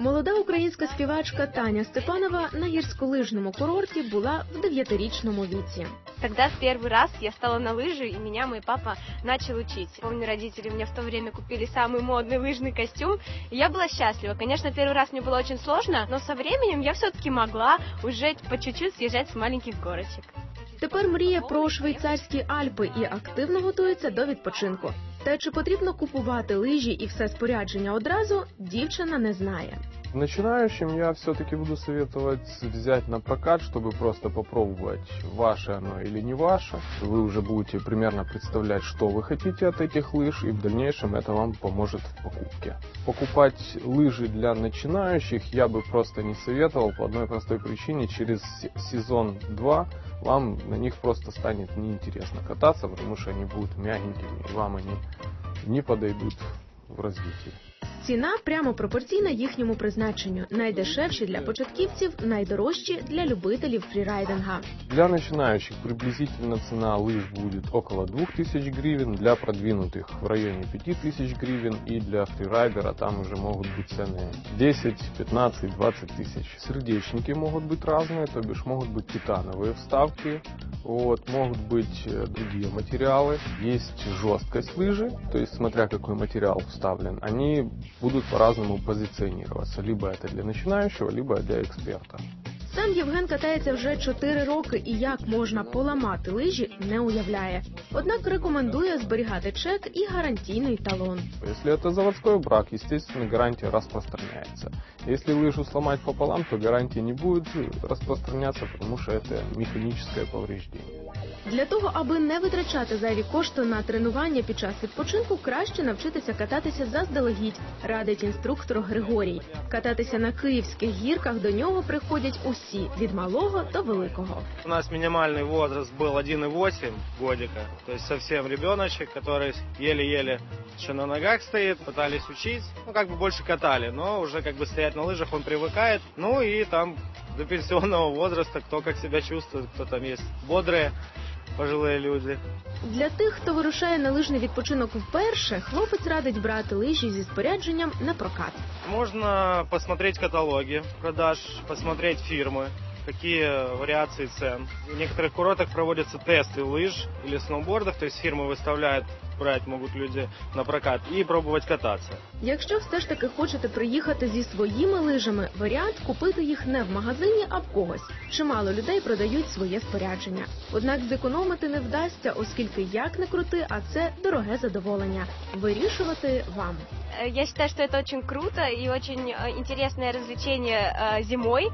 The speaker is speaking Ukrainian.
Молода українська співачка Таня Степанова на гірськолижному курорті була в дев'ятирічному віці. Тогда в первый раз я стала на лыжи, и меня мой папа начал учить. Помню, родители мне в то время купили самый модный лыжный костюм, и я была счастлива. Конечно, первый раз мне было очень сложно, но со временем я все-таки могла уже по чуть-чуть съезжать с маленьких горочек. Тепер мріє про швейцарські Альпи і активно готується до відпочинку. Та чи потрібно купувати лижі і все спорядження одразу, дівчина не знає. Начинающим я все-таки буду советовать взять на прокат, чтобы просто попробовать, ваше оно или не ваше. Вы уже будете примерно представлять, что вы хотите от этих лыж, и в дальнейшем это вам поможет в покупке. Покупать лыжи для начинающих я бы просто не советовал по одной простой причине. Через сезон 2 вам на них просто станет неинтересно кататься, потому что они будут мягенькими, и вам они не подойдут в развитии. Ціна прямо пропорційна їхньому призначенню. Найдешевші для початківців, найдорожчі для любителів фрірайдинга. Для начинающих приблизительно цена лыж будет около 2000 гривен, для продвинутых в районе 5000 гривен и для фрирайдера там уже могут быть цены 10, 15, 20 тысяч. Сердечники могут быть разные, то бишь могут быть титановые вставки, Вот, могут быть э, другие материалы. Есть жесткость лыжи, то есть смотря какой материал вставлен, они будут по-разному позиционироваться. Либо это для начинающего, либо для эксперта. Сам Євген катається вже 4 роки і як можна поламати лижі, не уявляє. Однак рекомендує зберігати чек і гарантійний талон. Если это заводской брак, естественно, гарантия распространяется. Если лыжу сломать пополам, то гарантия не будет распространяться, потому что это механическое повреждение. Для того, аби не витрачати зайві кошти на тренування під час відпочинку, краще навчитися кататися заздалегідь, радить інструктор Григорій. Кататися на київських гірках до нього приходять усі від малого до великого. У нас минимальный возраст был 1,8 годика, то есть совсем ребеночек, который еле-еле еще на ногах стоит, пытались учить, ну как бы больше катали, но уже как бы стоять на лыжах он привыкает, ну и там до пенсионного возраста, кто как себя чувствует, кто там есть бодрые, пожилые люди. Для тих, хто вирушає на лижний відпочинок вперше, хлопець радить брати лижі зі спорядженням на прокат. Можна посмотреть каталоги продаж, посмотреть фирмы, какие вариации цен. В некоторых курортах проводятся тесты лыж или сноубордов, то есть фирмы выставляют, брать могут люди на прокат и пробовать кататься. Якщо все ж таки хочете приїхати зі своїми лижами, варіант купити їх не в магазині, а в когось. Чимало людей продають своє спорядження. Однак зекономити не вдасться, оскільки як не крути, а це дороге задоволення. Вирішувати вам. Э, Я считаю, что это очень круто и очень э, интересное развлечение э, зимой.